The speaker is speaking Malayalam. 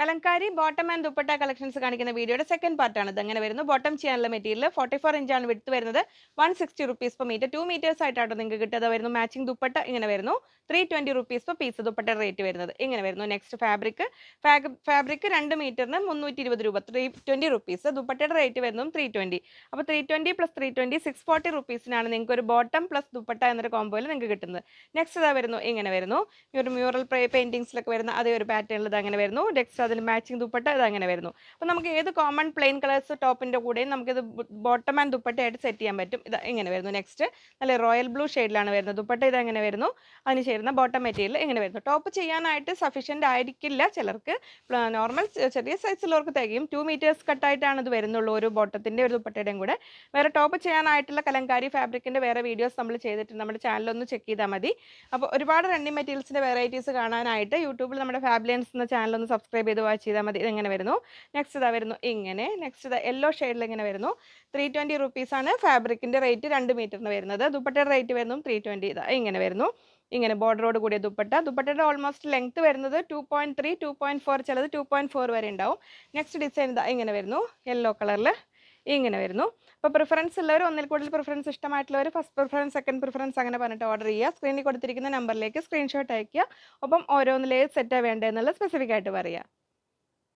Kalamkari bottom and dupatta collections കാണിക്കുന്ന വീഡിയോയുടെ സെക്കൻഡ് പാർട്ടാണ് ഇത് അങ്ങനെ വരുന്നു? ബോട്ടം ചെയ്യാനുള്ള മെറ്റീരിയൽ ഫോർട്ടി ഫോർ ഇഞ്ചാണ് വിടുത്ത് വരുന്നത്. One sixty rupees per metre two metres ആയിട്ടാണ് നിങ്ങൾക്ക് കിട്ടുന്നത്. വരുന്നു മാച്ചിങ് ദുപ്പട്ട ഇങ്ങനെ വരുന്നു. Three twenty rupees per piece dupatta rate വരുന്നത്. ഇങ്ങനെ വരുന്നു. നെക്സ്റ്റ് ഫാബ്രിക് ഫാബ്രിക് രണ്ട് മീറ്ററിന് മുന്നൂറ്റി ഇരുപത് രൂപ. ത്രീ ട്വന്റി റുപ്പീസ് ദുപ്പട്ടയുടെ റേറ്റ് വരുന്നതും ത്രീ ട്വന്റി അപ്പോൾ three twenty plus three twenty six forty റുപ്പീസിനാണ് നിങ്ങൾക്ക് ഒരു ബോട്ടം പ്ലസ് ദുപ്പട്ട എന്നൊരു കോമ്പോയിൽ നിങ്ങൾക്ക് കിട്ടുന്നത്. നെക്സ്റ്റ് ഇതാ വരുന്നു. ഇങ്ങനെ വരുന്നു. ഒരു മ്യൂറൽ പെയിന്റിങ്സിലൊക്കെ വരുന്ന അതേ ഒരു പാറ്റേണിൽ ഇത് അങ്ങനെ വരുന്നു. നെക്സ്റ്റ് അതിൽ മാച്ചിങ് ദുപ്പട്ട ഇത് അങ്ങനെ വരുന്നു. അപ്പോൾ നമുക്ക് ഏത് കോമൺ പ്ലെയിൻ കളേഴ്സ് ടോപ്പിന്റെ കൂടെയും നമുക്കിത് ബോട്ടം ആൻഡ് ദുപ്പട്ടയായിട്ട് സെറ്റ് ചെയ്യാൻ പറ്റും. ഇത് ഇങ്ങനെ വരുന്നു. നെക്സ്റ്റ് നല്ല റോയൽ ബ്ലൂ ഷെയ്ഡിലാണ് വരുന്നത്. ദുപ്പട്ട ഇത് എങ്ങനെ വരുന്നു? അതിന് ചേരുന്ന ബോട്ടം മെറ്റീരിയൽ ഇങ്ങനെ വരുന്നു. ടോപ്പ് ചെയ്യാനായിട്ട് സഫീഷ്യന്റ് ആയിരിക്കില്ല ചിലർക്ക്. നോർമൽ ചെറിയ സൈസിലുള്ളവർക്ക് തികയും ടു മീറ്റേഴ്സ് കട്ടായിട്ടാണ് ഇത് വരുന്നുള്ളൂ ഒരു ബോട്ടത്തിന്റെ ഒരു ദുപ്പട്ടയുടെയും കൂടെ. വേറെ ടോപ്പ് ചെയ്യാനായിട്ടുള്ള കലങ്കാരി ഫാബ്രിക്കിന്റെ വേറെ വീഡിയോസ് നമ്മൾ ചെയ്തിട്ടുണ്ട് നമ്മുടെ ചാനലൊന്ന് ചെക്ക് ചെയ്താൽ മതി. അപ്പോൾ ഒരുപാട് റണ്ണിങ് മെറ്റീരിയൽസിന്റെ വെറൈറ്റീസ് കാണാനായിട്ട് യൂട്യൂബിൽ നമ്മുടെ ഫാബ്ലിയൻസ് എന്ന ചാനലൊന്ന് സബ്സ്ക്രൈബ് ചെയ്ത് വാച്ച് ചെയ്താൽ മതി. ഇതെങ്ങനെ വരുന്നു? നെക്സ്റ്റ് ഇതാ വരുന്നു. ഇങ്ങനെ. നെക്സ്റ്റ് ഇതാ യെല്ലോ ഷെയ്ഡിൽ ഇങ്ങനെ വരുന്നു. ത്രീ ട്വന്റി റുപ്പീസാണ് ഫാബ്രിക്കിന്റെ റേറ്റ് രണ്ട് മീറ്ററിന് വരുന്നത്. ദുപ്പട്ടയുടെ റേറ്റ് വരുന്നു ത്രീ ട്വന്റി ഇതാ ഇങ്ങനെ വരുന്നു. ഇങ്ങനെ ബോർഡറോട് കൂടിയ ദുപ്പട്ട. ദുപ്പട്ടയുടെ ഓൾമോസ്റ്റ് ലെങ്ത് വരുന്നത് two point three two point four ചിലത് ടു പോയിന്റ് ഫോർ വരെ ഉണ്ടാവും. നെക്സ്റ്റ് ഡിസൈൻ ഇതാ ഇങ്ങനെ വരുന്നു. യെല്ലോ കളറിൽ ഇങ്ങനെ വരുന്നു. അപ്പോൾ പ്രിഫറൻസ് ഉള്ളവർ ഒന്നിൽ കൂടുതൽ പ്രിഫറൻസ് ഇഷ്ടമായിട്ടുള്ളവർ ഫസ്റ്റ് പ്രിഫറൻസ് സെക്കൻഡ് പ്രിഫറൻസ് അങ്ങനെ പറഞ്ഞിട്ട് ഓർഡർ ചെയ്യുക. സ്ക്രീനിൽ കൊടുത്തിരിക്കുന്ന നമ്പറിലേക്ക് സ്ക്രീൻഷോട്ട് അയക്കുക ഒപ്പം ഓരോന്നിലേത് സെറ്റാണ് വേണ്ടതെന്നുള്ള സ്പെസിഫിക് ആയിട്ട് പറയുക.